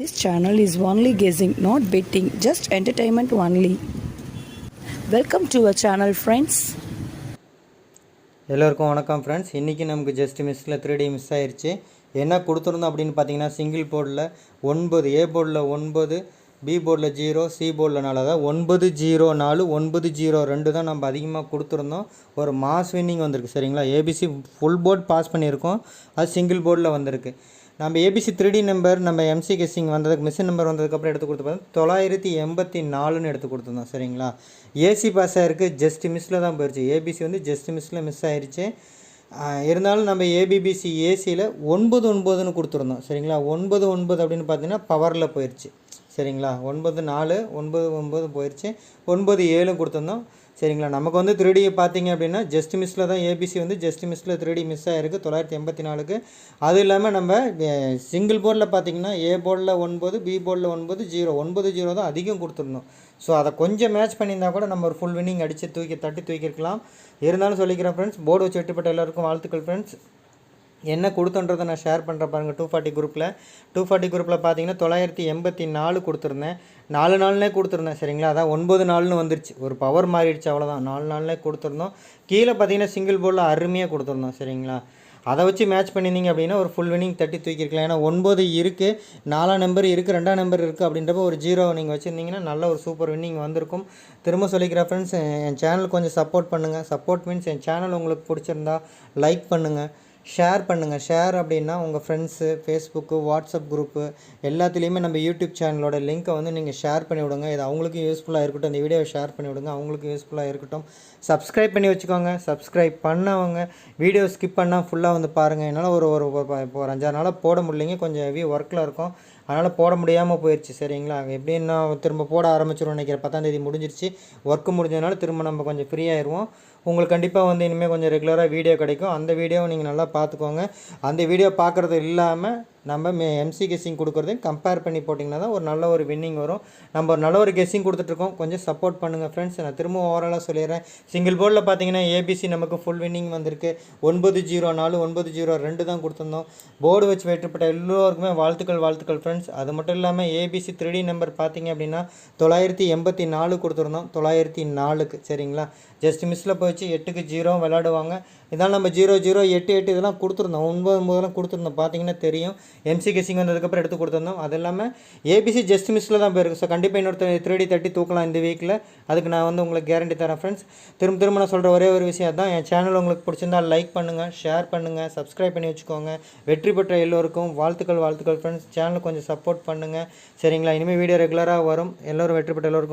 This channel is only guessing, not betting, just entertainment only. Welcome to our channel friends எல்லோருக்கும் வணக்கம் friends இன்றைக்கி நமக்கு just மிஸ்ஸில் three D miss ஆயிடுச்சு என்ன கொடுத்துருந்தோம் அப்படின்னு பார்த்தீங்கன்னா சிங்கிள் போர்டில் ஒன்பது ஏ போர்டில் ஒன்பது பி போர்டில் ஜீரோ சி போர்டில் நாலு. அதாவது ஒன்பது ஜீரோ நாலு ஒன்பது ஜீரோ ரெண்டு தான் நம்ம அதிகமாக கொடுத்துருந்தோம். ஒரு மாஸ் வின்னிங் வந்திருக்கு சரிங்களா? ஏபிசி ஃபுல் போர்ட் பாஸ் பண்ணியிருக்கோம். அது சிங்கிள் போர்டில் வந்திருக்கு. நம்ம ஏபிசி த்ரீ டி நம்பர் நம்ம எம்சி கெஸ்ஸிங் வந்ததுக்கு மிஷின் நம்பர் வந்ததுக்கப்புறம் எடுத்து கொடுத்து பார்த்தா தொள்ளாயிரத்தி எண்பத்தி நாலுன்னு எடுத்து கொடுத்துருந்தோம் சரிங்களா? ஏசி பாஸ் ஆயிருக்கு ஜஸ்ட் மிஸ்ஸில் தான் போயிடுச்சு ஏபிசி வந்து ஜஸ்ட் மிஸ்ஸில் மிஸ் ஆயிடுச்சு இருந்தாலும் நம்ம ஏபிபிசி ஏசியில் ஒன்பது ஒன்பதுன்னு கொடுத்துருந்தோம் சரிங்களா? ஒன்பது ஒன்பது அப்படின்னு பார்த்தீங்கன்னா பவரில் போயிடுச்சு சரிங்களா? ஒன்பது நாலு ஒன்பது ஒன்பது போயிடுச்சு ஒன்பது ஏழும் கொடுத்துருந்தோம். சரிங்களா? நமக்கு வந்து த்ரீ டி பார்த்தீங்க அப்படின்னா ஜஸ்ட் மிஸ்ஸில் தான் ஏபிசி வந்து ஜஸ்ட் மிஸ்ஸில் த்ரீ டி மிஸ் ஆகிருக்கு தொள்ளாயிரத்தி எண்பத்தி நாலுக்கு. அது இல்லாமல் நம்ம சிங்கிள் போர்டில் பார்த்தீங்கன்னா ஏ போர்டில் ஒன்பது பி போர்டில் ஒன்பது ஜீரோ ஒன்பது ஜீரோ தான் அதிகம் கொடுத்துருந்தோம் ஸோ அதை கொஞ்சம் மேட்ச் பண்ணியிருந்தா கூட நம்ம ஒரு ஃபுல் வின்னிங் அடித்து தூக்கி தட்டி தூக்கியிருக்கலாம். இருந்தாலும் சொல்லிக்கிறேன் ஃப்ரெண்ட்ஸ் போர்டு வச்சு வெட்டுப்பட்ட எல்லாருக்கும் வாழ்த்துக்கள் ஃப்ரெண்ட்ஸ் என்ன கொடுத்தன்றதை நான் ஷேர் பண்ணுறேன் பாருங்கள் டூ ஃபார்ட்டி குரூப்பில் டூ ஃபார்ட்டி குரூப்பில் பார்த்தீங்கன்னா தொள்ளாயிரத்தி எண்பத்தி நாலு கொடுத்துருந்தேன். நாலு நாள்னே கொடுத்துருந்தேன் சரிங்களா? அதான் ஒன்பது நாள்னு வந்துருச்சு. ஒரு பவர் மாறிடுச்சு அவ்வளோதான் நாலு நாள்னே கொடுத்துருந்தோம். கீழே பார்த்தீங்கன்னா சிங்கிள் போர்டில் அருமையாக கொடுத்துருந்தோம் சரிங்களா? அதை வச்சு மேட்ச் பண்ணியிருந்தீங்க அப்படின்னா ஒரு ஃபுல் வினிங் தட்டி தூக்கியிருக்கலாம். ஏன்னா ஒன்பது இருக்குது நாலாம் நம்பர் இருக்குது ரெண்டாம் நம்பர் இருக்குது அப்படின்றப்ப ஒரு ஜீரோ நீங்கள் வச்சுருந்தீங்கன்னா நல்ல ஒரு சூப்பர் வின்னிங் வந்திருக்கும். திரும்ப சொல்லிக்கிற ஃப்ரெண்ட்ஸ் என் சேனல் கொஞ்சம் சப்போர்ட் பண்ணுங்கள் சப்போர்ட் மீன்ஸ் என் சேனல் உங்களுக்கு பிடிச்சிருந்தா லைக் பண்ணுங்கள் ஷேர் பண்ணுங்கள் ஷேர் அப்படின்னா உங்கள் ஃப்ரெண்ட்ஸு ஃபேஸ்புக்கு வாட்ஸ்அப் குரூப்பு எல்லாத்துலேயுமே நம்ம யூடியூப் சேனலோட லிங்க்கை வந்து நீங்கள் ஷேர் பண்ணி விடுங்க. இது அவங்களுக்கும் யூஸ்ஃபுல்லாக இருக்கட்டும். இந்த வீடியோவை ஷேர் பண்ணி விடுங்க. அவங்களுக்கும் யூஸ்ஃபுல்லாக இருக்கட்டும். சப்ஸ்கிரைப் பண்ணி வச்சுக்கோங்க. சப்ஸ்கிரைப் பண்ணவங்க வீடியோ ஸ்கிப் பண்ணால் ஃபுல்லாக வந்து பாருங்கள் என்னால் ஒரு ஒரு இப்போ ஒரு அஞ்சாறு நாளாக போட முடியலைங்க. கொஞ்சம் ஹெவி ஒர்க்கில் இருக்கும். அதனால் போட முடியாமல் போயிடுச்சு சரிங்களா? எப்படின்னா திரும்ப போட ஆரம்பிச்சிடும் நினைக்கிறேன். பத்தாம் தேதி முடிஞ்சிருச்சு. ஒர்க்கு முடிஞ்சதுனால திரும்ப நம்ம கொஞ்சம் ஃப்ரீ ஆயிடுவோம் உங்களுக்கு கண்டிப்பாக வந்து இனிமேல் கொஞ்சம் ரெகுலராக வீடியோ கிடைக்கும். அந்த வீடியோவை நீங்கள் நல்லா பார்த்துக்கோங்க. அந்த வீடியோ பார்க்குறது இல்லாமல் நம்ம மே எம்சி கெஸ்ஸிங் கொடுக்குறதையும் கம்பேர் பண்ணி போட்டிங்கன்னா தான் ஒரு நல்ல ஒரு வின்னிங் வரும். நம்ம ஒரு நல்ல ஒரு கெஸ்ஸிங் கொடுத்துட்ருக்கோம். கொஞ்சம் சப்போர்ட் பண்ணுங்கள் ஃப்ரெண்ட்ஸ் நான் திரும்ப ஓவராலாக சொல்லிடுறேன். சிங்கிள் போர்டில் பார்த்தீங்கன்னா ஏபிசி நமக்கு ஃபுல் வின்னிங் வந்திருக்கு. ஒன்பது ஜீரோ நாலு ஒன்பது ஜீரோ ரெண்டு தான் கொடுத்துருந்தோம். போர்டு வச்சு வெற்றிப்பட்ட எல்லோருக்குமே வாழ்த்துக்கள் வாழ்த்துக்கள் ஃப்ரெண்ட்ஸ் அது மட்டும் இல்லாமல் ஏபிசி த்ரீ நம்பர் பார்த்தீங்க அப்படின்னா தொள்ளாயிரத்தி எண்பத்தி நாலு கொடுத்துருந்தோம். தொள்ளாயிரத்தி நாலுக்கு சரிங்களா? ஜஸ்ட் மிஸ்ஸில் போயிடுச்சு. எட்டுக்கு ஜீரோ விளாடுவாங்க. இதனால் நம்ம ஜீரோ ஜீரோ எட்டு எட்டு இதெல்லாம் கொடுத்துருந்தோம். ஒன்பது ஒன்பதெல்லாம் கொடுத்துருந்தோம். பார்த்தீங்கன்னா தெரியும். எம்சி கெஸிங் வந்ததுக்கப்புறம் எடுத்து கொடுத்துருந்தோம். அது இல்லாமல் ஏபிசி ஜஸ்ட் மிஸ்ஸில் தான் போயிருக்கு. ஸோ கண்டிப்பாக இன்னொருத்தர் த்ரீ தட்டி தூக்கலாம் இந்த வீக்கில் அதுக்கு நான் வந்து உங்களுக்கு கேரண்டி தரேன் ஃப்ரெண்ட்ஸ் திரும்ப திரும்ப நான் சொல்கிற ஒரே ஒரு விஷயம் தான் என் சேனல் உங்களுக்கு பிடிச்சிருந்தா லைக் பண்ணுங்கள் ஷேர் பண்ணுங்கள் சப்ஸ்கிரைப் பண்ணி வச்சுக்கோங்க. வெற்றி பெற்ற எல்லோருக்கும் வாழ்த்துக்கள் வாழ்த்துக்கள் ஃப்ரெண்ட்ஸ் சேனலுக்கு கொஞ்சம் சப்போர்ட் பண்ணுங்கள் சரிங்களா? இனிமேல் வீடியோ ரெகுலராக வரும். எல்லோரும் வெற்றி பெற்ற எல்லோருக்கும்